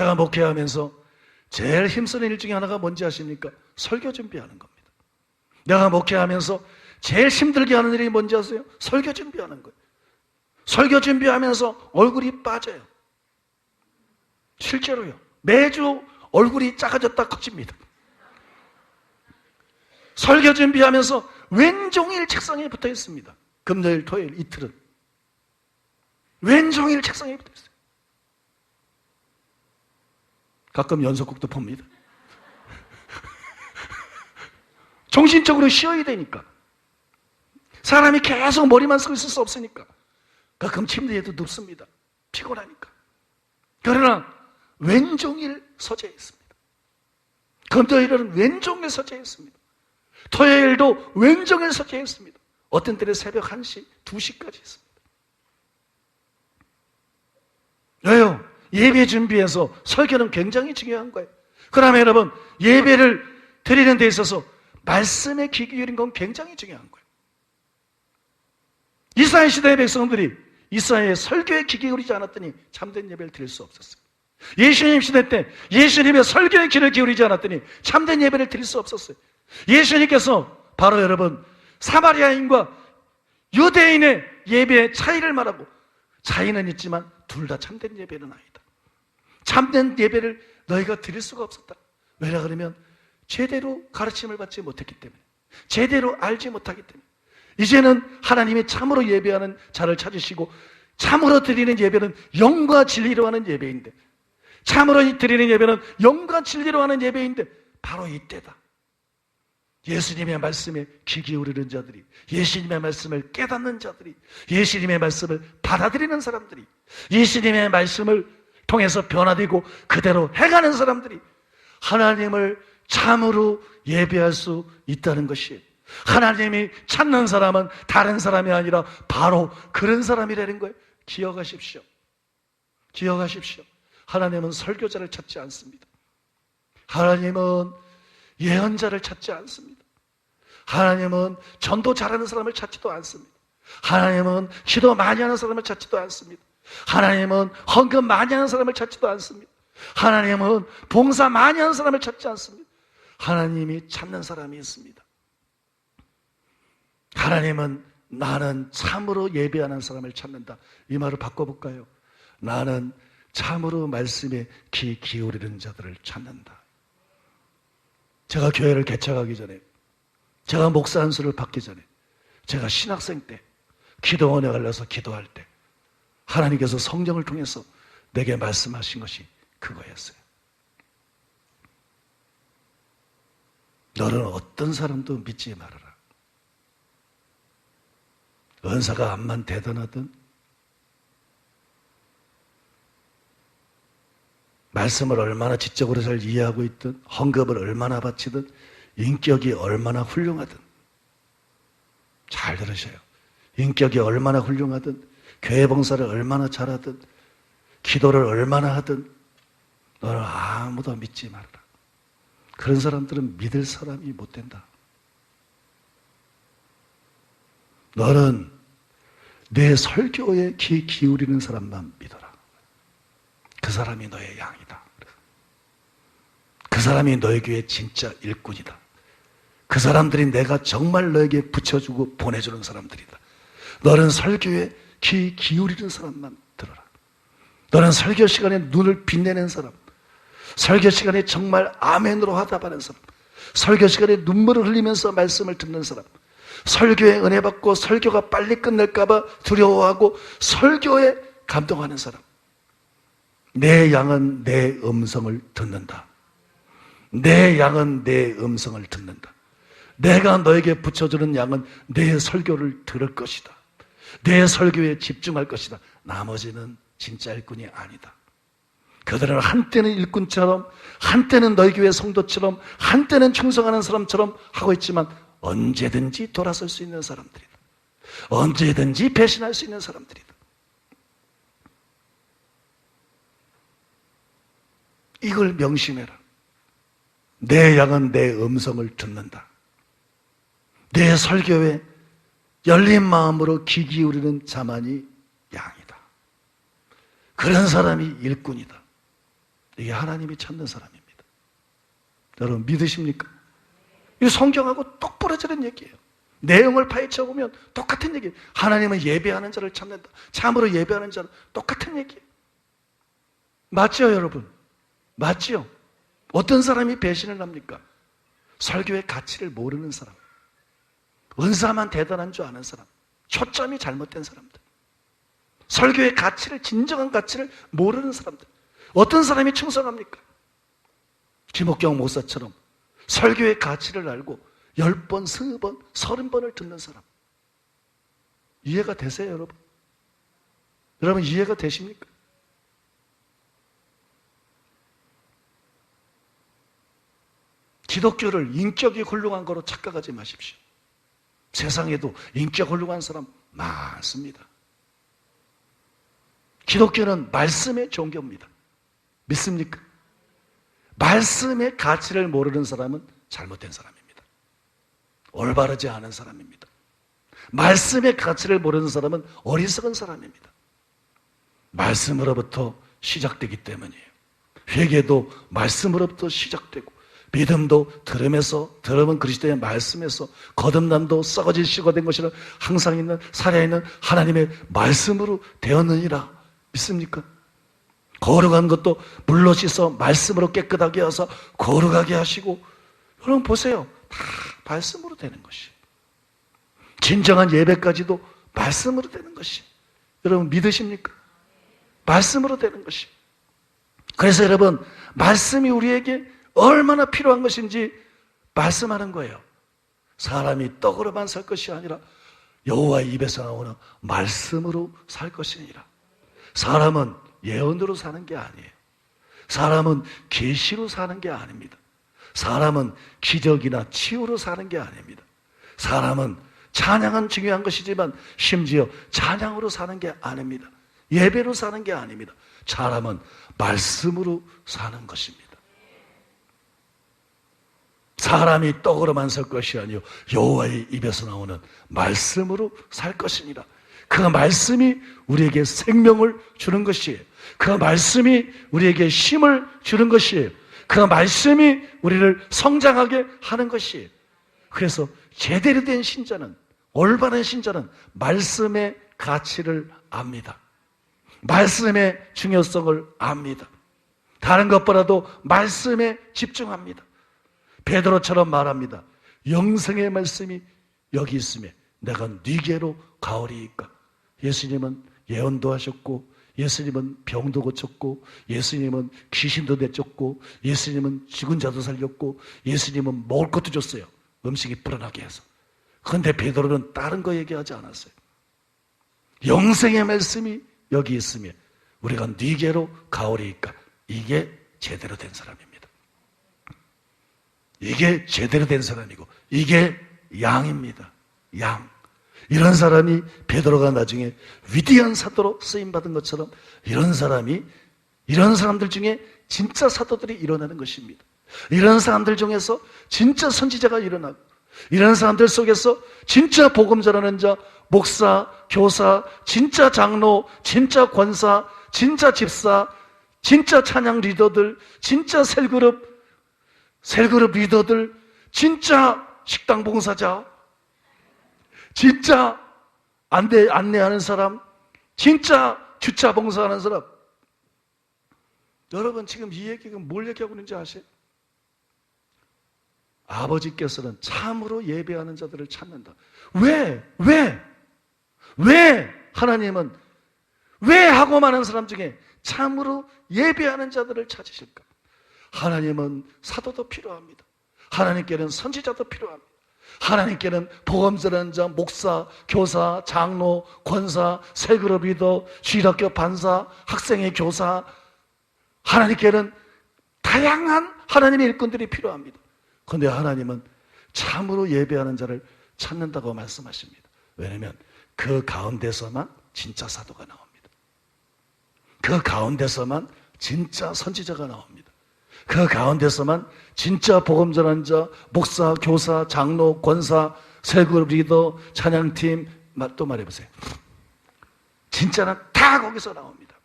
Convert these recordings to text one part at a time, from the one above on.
제가 목회하면서 제일 힘쓰는 일 중에 하나가 뭔지 아십니까? 설교 준비하는 겁니다. 내가 목회하면서 제일 힘들게 하는 일이 뭔지 아세요? 설교 준비하는 거예요. 설교 준비하면서 얼굴이 빠져요. 실제로요. 매주 얼굴이 작아졌다 커집니다. 설교 준비하면서 왼종일 책상에 붙어 있습니다. 금요일, 토요일 이틀은. 왼종일 책상에 붙어 있어요. 가끔 연속곡도 봅니다. 정신적으로 쉬어야 되니까. 사람이 계속 머리만 쓰고 있을 수 없으니까. 가끔 침대에도 눕습니다. 피곤하니까. 그러나 왼종일 서재 있습니다. 금토일은 왼종일 서재 있습니다. 토요일도 왼종일 서재 있습니다. 어떤 때는 새벽 1시, 2시까지 있습니다. 왜요? 예배 준비해서 설교는 굉장히 중요한 거예요. 그러면 여러분, 예배를 드리는 데 있어서 말씀에 귀 기울인 건 굉장히 중요한 거예요. 이스라엘 시대의 백성들이 이스라엘의 설교에 귀 기울이지 않았더니 참된 예배를 드릴 수 없었어요. 예수님 시대 때 예수님의 설교에 귀를 기울이지 않았더니 참된 예배를 드릴 수 없었어요. 예수님께서 바로 여러분 사마리아인과 유대인의 예배의 차이를 말하고 차이는 있지만 둘 다 참된 예배는 아니다. 참된 예배를 너희가 드릴 수가 없었다. 왜냐 그러면 제대로 가르침을 받지 못했기 때문에 제대로 알지 못하기 때문에 이제는 하나님이 참으로 예배하는 자를 찾으시고 참으로 드리는 예배는 영과 진리로 하는 예배인데 참으로 드리는 예배는 영과 진리로 하는 예배인데 바로 이때다. 예수님의 말씀에 귀 기울이는 자들이, 예수님의 말씀을 깨닫는 자들이, 예수님의 말씀을 받아들이는 사람들이, 예수님의 말씀을 통해서 변화되고 그대로 행하는 사람들이 하나님을 참으로 예배할 수 있다는 것이에요. 하나님이 찾는 사람은 다른 사람이 아니라 바로 그런 사람이라는 거예요. 기억하십시오. 기억하십시오. 하나님은 설교자를 찾지 않습니다. 하나님은 예언자를 찾지 않습니다. 하나님은 전도 잘하는 사람을 찾지도 않습니다. 하나님은 기도 많이 하는 사람을 찾지도 않습니다. 하나님은 헌금 많이 하는 사람을 찾지도 않습니다. 하나님은 봉사 많이 하는 사람을 찾지 않습니다. 하나님이 찾는 사람이 있습니다. 하나님은 나는 참으로 예배하는 사람을 찾는다. 이 말을 바꿔볼까요? 나는 참으로 말씀에 귀 기울이는 자들을 찾는다. 제가 교회를 개척하기 전에, 제가 목사 안수를 받기 전에, 제가 신학생 때, 기도원에 갈려서 기도할 때, 하나님께서 성령을 통해서 내게 말씀하신 것이 그거였어요. 너는 어떤 사람도 믿지 말아라. 은사가 암만 대단하든, 말씀을 얼마나 지적으로 잘 이해하고 있든, 헌금을 얼마나 바치든, 인격이 얼마나 훌륭하든, 잘 들으셔요. 인격이 얼마나 훌륭하든, 교회 봉사를 얼마나 잘하든, 기도를 얼마나 하든, 너를 아무도 믿지 말아라. 그런 사람들은 믿을 사람이 못 된다. 너는 내 설교에 귀 기울이는 사람만 믿어라. 그 사람이 너의 양이다. 그 사람이 너의 교회 진짜 일꾼이다. 그 사람들이 내가 정말 너에게 붙여주고 보내주는 사람들이다. 너는 설교에 귀 기울이는 사람만 들어라. 너는 설교 시간에 눈을 빛내는 사람, 설교 시간에 정말 아멘으로 화답하는 사람, 설교 시간에 눈물을 흘리면서 말씀을 듣는 사람, 설교에 은혜 받고 설교가 빨리 끝날까봐 두려워하고 설교에 감동하는 사람. 내 양은 내 음성을 듣는다. 내 양은 내 음성을 듣는다. 내가 너에게 붙여주는 양은 내 설교를 들을 것이다. 내 설교에 집중할 것이다. 나머지는 진짜 일꾼이 아니다. 그들은 한때는 일꾼처럼, 한때는 너희 교회 성도처럼, 한때는 충성하는 사람처럼 하고 있지만 언제든지 돌아설 수 있는 사람들이다. 언제든지 배신할 수 있는 사람들이다. 이걸 명심해라. 내 양은 내 음성을 듣는다. 내 설교에 열린 마음으로 귀 기울이는 자만이 양이다. 그런 사람이 일꾼이다. 이게 하나님이 찾는 사람입니다. 여러분 믿으십니까? 이 성경하고 똑 부러지는 얘기예요. 내용을 파헤쳐 보면 똑같은 얘기예요. 하나님은 예배하는 자를 찾는다. 참으로 예배하는 자는 똑같은 얘기예요. 맞죠, 여러분? 맞죠? 어떤 사람이 배신을 합니까? 설교의 가치를 모르는 사람. 은사만 대단한 줄 아는 사람. 초점이 잘못된 사람들. 설교의 가치를, 진정한 가치를 모르는 사람들. 어떤 사람이 충성합니까? 김옥경 목사처럼 설교의 가치를 알고 열 번, 스무 번, 서른 번을 듣는 사람. 이해가 되세요, 여러분? 여러분 이해가 되십니까? 기독교를 인격이 훌륭한 거로 착각하지 마십시오. 세상에도 인격 훌륭한 사람 많습니다. 기독교는 말씀의 종교입니다. 믿습니까? 말씀의 가치를 모르는 사람은 잘못된 사람입니다. 올바르지 않은 사람입니다. 말씀의 가치를 모르는 사람은 어리석은 사람입니다. 말씀으로부터 시작되기 때문이에요. 회개도 말씀으로부터 시작되고 믿음도 들음에서 들음은 그리스도의 말씀에서 거듭남도 썩어질 시가 된 것이라 항상 있는 살아있는 하나님의 말씀으로 되었느니라. 믿습니까? 거룩한 것도 물로 씻어 말씀으로 깨끗하게 하사 거룩하게 하시고 여러분 보세요. 다 말씀으로 되는 것이. 진정한 예배까지도 말씀으로 되는 것이. 여러분 믿으십니까? 말씀으로 되는 것이. 그래서 여러분 말씀이 우리에게 얼마나 필요한 것인지 말씀하는 거예요. 사람이 떡으로만 살 것이 아니라 여호와의 입에서 나오는 말씀으로 살 것이니라. 사람은 예언으로 사는 게 아니에요. 사람은 계시로 사는 게 아닙니다. 사람은 기적이나 치유로 사는 게 아닙니다. 사람은 찬양은 중요한 것이지만 심지어 찬양으로 사는 게 아닙니다. 예배로 사는 게 아닙니다. 사람은 말씀으로 사는 것입니다. 사람이 떡으로만 살 것이 아니요 여호와의 입에서 나오는 말씀으로 살 것이니라. 그 말씀이 우리에게 생명을 주는 것이에요. 그 말씀이 우리에게 힘을 주는 것이에요. 그 말씀이 우리를 성장하게 하는 것이에요. 그래서 제대로 된 신자는 올바른 신자는 말씀의 가치를 압니다. 말씀의 중요성을 압니다. 다른 것보다도 말씀에 집중합니다. 베드로처럼 말합니다. 영생의 말씀이 여기 있음에 내가 네게로 가오리이까. 예수님은 예언도 하셨고 예수님은 병도 고쳤고 예수님은 귀신도 내쫓고 예수님은 죽은 자도 살렸고 예수님은 먹을 것도 줬어요. 음식이 불어나게 해서. 그런데 베드로는 다른 거 얘기하지 않았어요. 영생의 말씀이 여기 있으면 우리가 네게로 가오리이까. 이게 제대로 된 사람입니다. 이게 제대로 된 사람이고 이게 양입니다. 양. 이런 사람이 베드로가 나중에 위대한 사도로 쓰임 받은 것처럼 이런 사람이 이런 사람들 중에 진짜 사도들이 일어나는 것입니다. 이런 사람들 중에서 진짜 선지자가 일어나고 이런 사람들 속에서 진짜 복음 전하는 자, 목사, 교사, 진짜 장로, 진짜 권사, 진짜 집사, 진짜 찬양 리더들, 진짜 셀그룹, 셀그룹 리더들, 진짜 식당 봉사자, 진짜 안내, 안내하는 사람, 진짜 주차 봉사하는 사람. 여러분 지금 이 얘기가 뭘 얘기하고 있는지 아세요? 아버지께서는 참으로 예배하는 자들을 찾는다. 왜? 왜? 왜 하나님은 왜 하고 많은 사람 중에 참으로 예배하는 자들을 찾으실까? 하나님은 사도도 필요합니다. 하나님께는 선지자도 필요합니다. 하나님께는 보험 전환자, 목사, 교사, 장로, 권사, 세그룹 리더, 주일학교 반사, 학생의 교사, 하나님께는 다양한 하나님의 일꾼들이 필요합니다. 그런데 하나님은 참으로 예배하는 자를 찾는다고 말씀하십니다. 왜냐하면 그 가운데서만 진짜 사도가 나옵니다. 그 가운데서만 진짜 선지자가 나옵니다. 그 가운데서만 진짜 복음 전환 자, 목사, 교사, 장로, 권사, 세그룹 리더, 찬양팀 또 말해보세요. 진짜는 다 거기서 나옵니다.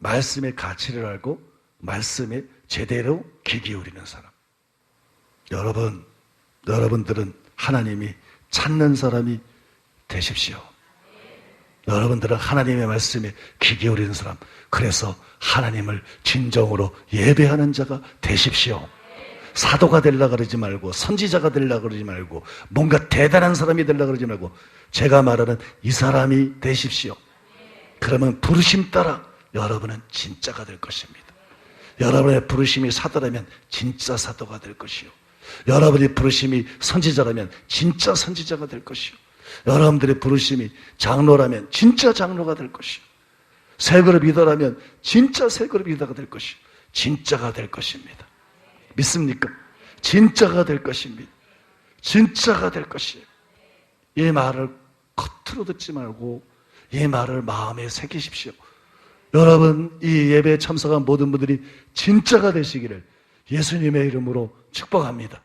말씀의 가치를 알고 말씀에 제대로 귀 기울이는 사람. 여러분, 여러분들은 하나님이 찾는 사람이 되십시오. 여러분들은 하나님의 말씀에 귀 기울이는 사람, 그래서 하나님을 진정으로 예배하는 자가 되십시오. 사도가 되려 그러지 말고, 선지자가 되려 그러지 말고, 뭔가 대단한 사람이 되려 그러지 말고, 제가 말하는 이 사람이 되십시오. 그러면 부르심 따라 여러분은 진짜가 될 것입니다. 여러분의 부르심이 사도라면 진짜 사도가 될 것이요. 여러분의 부르심이 선지자라면 진짜 선지자가 될 것이요. 여러분들의 부르심이 장로라면 진짜 장로가 될 것이요. 새그룹 리더라면 진짜 새그룹 리더가 될 것이요. 진짜가 될 것입니다. 믿습니까? 진짜가 될 것입니다. 진짜가 될 것이에요. 이 말을 겉으로 듣지 말고 이 말을 마음에 새기십시오. 여러분, 이 예배에 참석한 모든 분들이 진짜가 되시기를 예수님의 이름으로 축복합니다.